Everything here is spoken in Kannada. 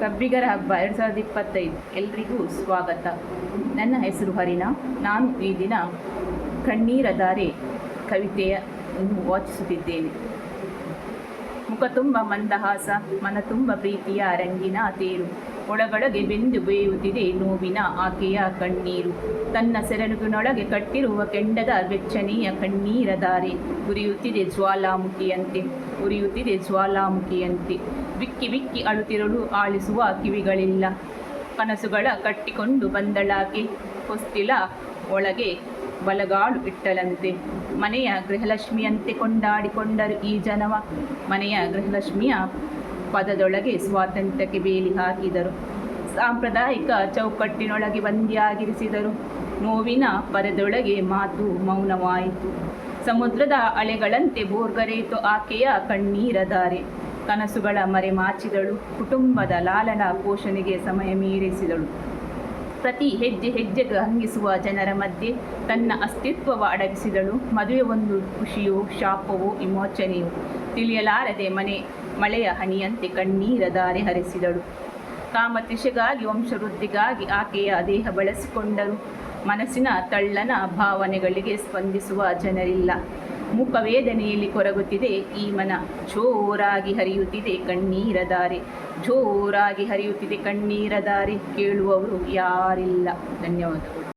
ಕಬ್ಬಿಗರ ಹಬ್ಬ ಎರಡು ಸಾವಿರದ ಇಪ್ಪತ್ತೈದು ಎಲ್ರಿಗೂ ಸ್ವಾಗತ. ನನ್ನ ಹೆಸರು ಹರಿಣ. ನಾನು ಈ ದಿನ ಕಣ್ಣೀರ ದಾರೆ ಕವಿತೆಯನ್ನು ವಾಚಿಸುತ್ತಿದ್ದೇನೆ. ಮುಖ ತುಂಬ ಮಂದಹಾಸ, ಮನ ತುಂಬ ಪ್ರೀತಿಯ ರಂಗಿನ ತೇರು. ಒಳಗೊಳಗೆ ಬೆಂದು ಬೇಯುತ್ತಿದೆ ನೋವಿನ ಆಕೆಯ ಕಣ್ಣೀರು. ತನ್ನ ಸೆರಗುನೊಳಗೆ ಕಟ್ಟಿರುವ ಕೆಂಡದ ಬೆಚ್ಚನೆಯ ಕಣ್ಣೀರ ದಾರಿ ಉರಿಯುತ್ತಿದೆ ಜ್ವಾಲಾಮುಖಿಯಂತೆ ಉರಿಯುತ್ತಿದೆ ಜ್ವಾಲಾಮುಖಿಯಂತೆ. ಬಿಕ್ಕಿ ಬಿಕ್ಕಿ ಅಳುತ್ತಿರಲು ಆಳಿಸುವ ಕಿವಿಗಳಿಲ್ಲ. ಕನಸುಗಳ ಕಟ್ಟಿಕೊಂಡು ಬಂದಳಾಕೆ ಹೊಸ್ತಿಲ ಒಳಗೆ ಬಲಗಾಳು ಇಟ್ಟಲಂತೆ ಮನೆಯ ಗೃಹಲಕ್ಷ್ಮಿಯಂತೆ ಕೊಂಡಾಡಿಕೊಂಡರು ಈ ಜನವ. ಮನೆಯ ಗೃಹಲಕ್ಷ್ಮಿಯ ಪದದೊಳಗೆ ಸ್ವಾತಂತ್ರ್ಯಕ್ಕೆ ಬೇಲಿ ಹಾಕಿದರು. ಸಾಂಪ್ರದಾಯಿಕ ಚೌಕಟ್ಟಿನೊಳಗೆ ಬಂದಿಯಾಗಿರಿಸಿದರು. ನೋವಿನ ಪರದೊಳಗೆ ಮಾತು ಮೌನವಾಯಿತು. ಸಮುದ್ರದ ಅಲೆಗಳಂತೆ ಬೋರ್ಗರೆಯಿತು ಆಕೆಯ ಕಣ್ಣೀರ ದಾರೆ ಕನಸುಗಳ ಮರೆ ಮಾಚಿದಳು. ಕುಟುಂಬದ ಲಾಲನ ಪೋಷಣೆಗೆ ಸಮಯ ಮೀರಿಸಿದಳು. ಪ್ರತಿ ಹೆಜ್ಜೆ ಹೆಜ್ಜೆಗೆ ಹಂಗಿಸುವ ಜನರ ಮಧ್ಯೆ ತನ್ನ ಅಸ್ತಿತ್ವವ ಅಡಗಿಸಿದಳು. ಮದುವೆ ಒಂದು ಖುಷಿಯೋ, ಶಾಪವೋ, ವಿಮೋಚನೆಯೋ ತಿಳಿಯಲಾರದೆ ಮನೆ ಮಳೆಯ ಹನಿಯಂತೆ ಕಣ್ಣೀರ ಧಾರೆ ಹರಿಸಿದಳು. ಕಾಮತಿಷೆಗಾಗಿ ವಂಶವೃದ್ಧಿಗಾಗಿ ಆಕೆಯ ದೇಹ ಬಳಸಿಕೊಂಡರು. ಮನಸ್ಸಿನ ತಳ್ಳನ ಭಾವನೆಗಳಿಗೆ ಸ್ಪಂದಿಸುವ ಜನರಿಲ್ಲ. ಮುಖವೇದನೆಯಲ್ಲಿ ಕೊರಗುತ್ತಿದೆ ಈ ಮನ ಜೋರಾಗಿ ಹರಿಯುತ್ತಿದೆ ಕಣ್ಣೀರ ಧಾರೆ. ಜೋರಾಗಿ ಹರಿಯುತ್ತಿದೆ ಕಣ್ಣೀರ ದಾರಿ ಕೇಳುವವರು ಯಾರಿಲ್ಲ. ಧನ್ಯವಾದಗಳು.